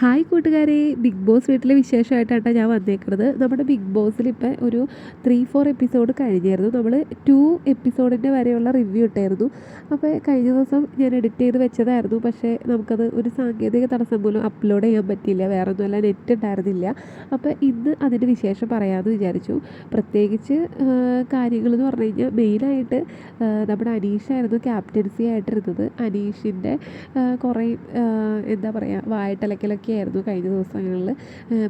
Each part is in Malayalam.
ഹായ് കൂട്ടുകാരെ ബിഗ് ബോസ് വീട്ടിലെ വിശേഷമായിട്ടാണ് ഞാൻ വന്നേക്കുന്നത്. നമ്മുടെ ബിഗ് ബോസിൽ ഇപ്പം ഒരു ത്രീ ഫോർ എപ്പിസോഡ് കഴിഞ്ഞായിരുന്നു. നമ്മൾ ടു എപ്പിസോഡിന്റെ വരെയുള്ള റിവ്യൂ ഇട്ടായിരുന്നു. അപ്പോൾ കഴിഞ്ഞ ദിവസം ഞാൻ എഡിറ്റ് ചെയ്ത് വെച്ചതായിരുന്നു. പക്ഷേ നമുക്കത് ഒരു സാങ്കേതിക തടസ്സം മൂലം അപ്ലോഡ് ചെയ്യാൻ പറ്റിയില്ല. വേറെ ഒന്നുമല്ല നെറ്റ് ഉണ്ടായിരുന്നില്ല. അപ്പോൾ ഇന്ന് അതിന്റെ വിശേഷം പറയാമെന്ന് വിചാരിച്ചു. പ്രത്യേകിച്ച് കാര്യങ്ങൾ എന്ന് പറഞ്ഞു കഴിഞ്ഞാൽ മെയിനായിട്ട് നമ്മുടെ അനീഷായിരുന്നു ക്യാപ്റ്റൻസി ആയിട്ടിരുന്നത്. അനീഷിന്റെ കുറേ എന്താ പറയുക വായിട്ടലക്കലൊക്കെ ആയിരുന്നു കഴിഞ്ഞ ദിവസങ്ങളിൽ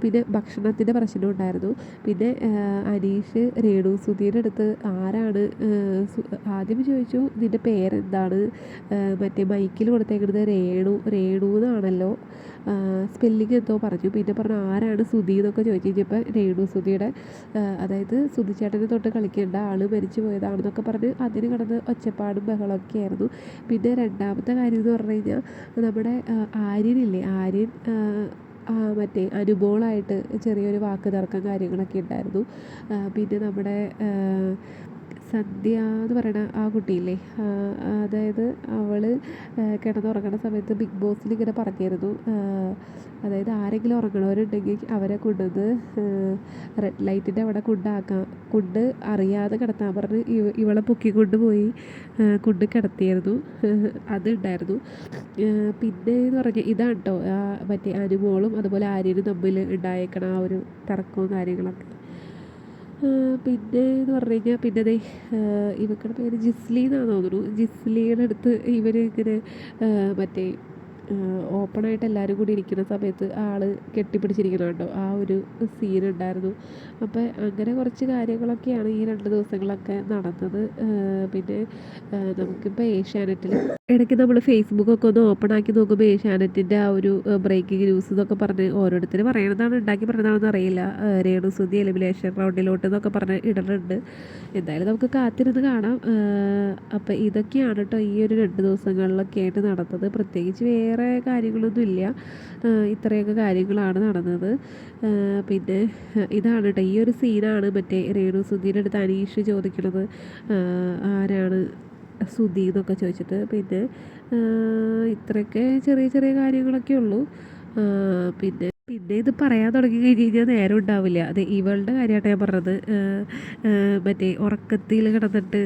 പിന്നെ ഭക്ഷണത്തിന്റെ പ്രശ്നം ഉണ്ടായിരുന്നു. പിന്നെ അനീഷ് രേണു സുധീരുടെ അടുത്ത് ആരാണ് ആദ്യം ചോദിച്ചു നിന്റെ പേരെന്താണ്? മറ്റേ മൈക്കിൽ കൊടുത്തേക്കുന്നത് രേണു രേണു എന്നാണല്ലോ. സ്പെല്ലിംഗ് എന്തോ പറഞ്ഞു. പിന്നെ പറഞ്ഞു ആരാണ് സുധി എന്നൊക്കെ ചോദിച്ചു കഴിഞ്ഞപ്പോൾ രേണു സുധിയുടെ അതായത് സുധിച്ചേട്ടനെ തൊട്ട് കളിക്കേണ്ട ആൾ മരിച്ചു പോയതാണെന്നൊക്കെ പറഞ്ഞ് അതിന് കിടന്ന് ഒച്ചപ്പാടും ബഹളമൊക്കെ ആയിരുന്നു പിന്നെ രണ്ടാമത്തെ കാര്യം എന്ന് പറഞ്ഞു കഴിഞ്ഞാൽ നമ്മുടെ ആര്യനില്ലേ ആര്യൻ മറ്റേ അനുബോളായിട്ട് ചെറിയൊരു വാക്ക് തർക്കം കാര്യങ്ങളൊക്കെ ഉണ്ടായിരുന്നു. പിന്നെ നമ്മുടെ സദ്യ എന്ന് പറയുന്ന ആ കുട്ടിയില്ലേ അതായത് അവൾ കിടന്നുറങ്ങുന്ന സമയത്ത് ബിഗ് ബോസിൽ ഇങ്ങനെ പറഞ്ഞിരുന്നു അതായത് ആരെങ്കിലും ഉറങ്ങണവരുണ്ടെങ്കിൽ അവരെ കൊണ്ടുവന്ന് റെഡ് ലൈറ്റിന്റെ അവിടെ കൊണ്ടാക്കാം കൊണ്ട് അറിയാതെ കിടത്താൻ പറഞ്ഞ് ഇവ ഇവളെ പൊക്കി പോയി കൊണ്ട് കിടത്തിയായിരുന്നു അതുണ്ടായിരുന്നു പിന്നെ എന്ന് പറഞ്ഞാൽ ഇതാണ് കേട്ടോ മറ്റേ അനുമോളും അതുപോലെ ആര്യനും തമ്മിൽ ഉണ്ടായേക്കണ ആ ഒരു തർക്കവും കാര്യങ്ങളൊക്കെ. പിന്നെ എന്ന് പറഞ്ഞു കഴിഞ്ഞാൽ പിന്നെ ദേ ഇവക്കടെ പേര് ജിസ്ലി എന്നാണ് തോന്നുന്നു. ജിസ്ലിയുടെ അടുത്ത് ഇവർ ഇങ്ങനെ മറ്റേ ഓപ്പണായിട്ട് എല്ലാവരും കൂടി ഇരിക്കുന്ന സമയത്ത് ആൾ കെട്ടിപ്പിടിച്ചിരിക്കുന്നത് കണ്ടോ ആ ഒരു സീൻ ഉണ്ടായിരുന്നു. അപ്പോൾ അങ്ങനെ കുറച്ച് കാര്യങ്ങളൊക്കെയാണ് ഈ രണ്ട് ദിവസങ്ങളൊക്കെ നടന്നത്. പിന്നെ നമുക്കിപ്പോൾ ഏഷ്യാനെറ്റിൽ ഇടയ്ക്ക് നമ്മൾ ഫേസ്ബുക്കൊക്കെ ഒന്ന് ഓപ്പൺ ആക്കി നോക്കുമ്പോൾ ഏഷ്യാനെറ്റിന്റെ ആ ഒരു ബ്രേക്കിംഗ് ന്യൂസ് എന്നൊക്കെ പറഞ്ഞ് ഓരോരുത്തർ പറയണതാണ് ഉണ്ടാക്കി പറഞ്ഞതാണെന്ന് അറിയില്ല. രേണു സുധി എലിമിനേഷൻ റൗണ്ടിലോട്ട് എന്നൊക്കെ പറഞ്ഞ് ഇടുന്നുണ്ട് എന്തായാലും നമുക്ക് കാത്തിരുന്ന് കാണാം. അപ്പോൾ ഇതൊക്കെയാണ് കേട്ടോ ഈ ഒരു രണ്ട് ദിവസങ്ങളിലൊക്കെ ആയിട്ട് നടന്നത്. പ്രത്യേകിച്ച് വേറെ കാര്യങ്ങളൊന്നും ഇല്ല. ഇത്രയൊക്കെ കാര്യങ്ങളാണ് നടന്നത്. പിന്നെ ഇതാണ് കേട്ടോ ഈ ഒരു സീനാണ് മറ്റേ രേണു സുധീന്റെ അടുത്ത് അനീഷ് ചോദിക്കുന്നത് ആരാണ് സുധി എന്നൊക്കെ ചോദിച്ചിട്ട്. പിന്നെ ഇത്രയൊക്കെ ചെറിയ ചെറിയ കാര്യങ്ങളൊക്കെ ഉള്ളൂ. പിന്നെ പിന്നെ ഇത് പറയാൻ തുടങ്ങി കഴിഞ്ഞ് കഴിഞ്ഞാൽ നേരം ഉണ്ടാവില്ല. അതെ ഇവളുടെ കാര്യമായിട്ട് ഞാൻ പറഞ്ഞത്. മറ്റേ ഉറക്കത്തിൽ കിടന്നിട്ട്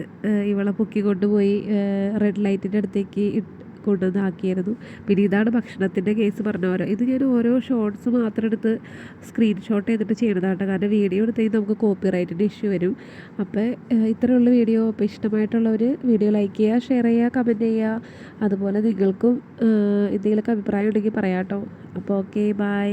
ഇവളെ പൊക്കി കൊണ്ടുപോയി റെഡ് ലൈറ്റിന്റെ അടുത്തേക്ക് കൊണ്ടുവന്നാക്കിയായിരുന്നു. പിന്നെ ഇതാണ് ഭക്ഷണത്തിന്റെ കേസ് പറഞ്ഞ പോലെ. ഇത് ഞാൻ ഓരോ ഷോർട്സ് മാത്രം എടുത്ത് സ്ക്രീൻഷോട്ട് ചെയ്തിട്ട് ചെയ്യണതാണ്. കാരണം വീഡിയോ എടുത്ത് നമുക്ക് കോപ്പി റൈറ്റിന്റെ ഇഷ്യൂ വരും. അപ്പോൾ ഇത്രയുള്ള വീഡിയോ അപ്പോൾ ഇഷ്ടമായിട്ടുള്ളവർ വീഡിയോ ലൈക്ക് ചെയ്യുക ഷെയർ ചെയ്യുക കമന്റ് ചെയ്യുക. അതുപോലെ നിങ്ങൾക്കും എന്തെങ്കിലുമൊക്കെ അഭിപ്രായം ഉണ്ടെങ്കിൽ പറയാം കേട്ടോ. അപ്പോൾ ഓക്കെ ബൈ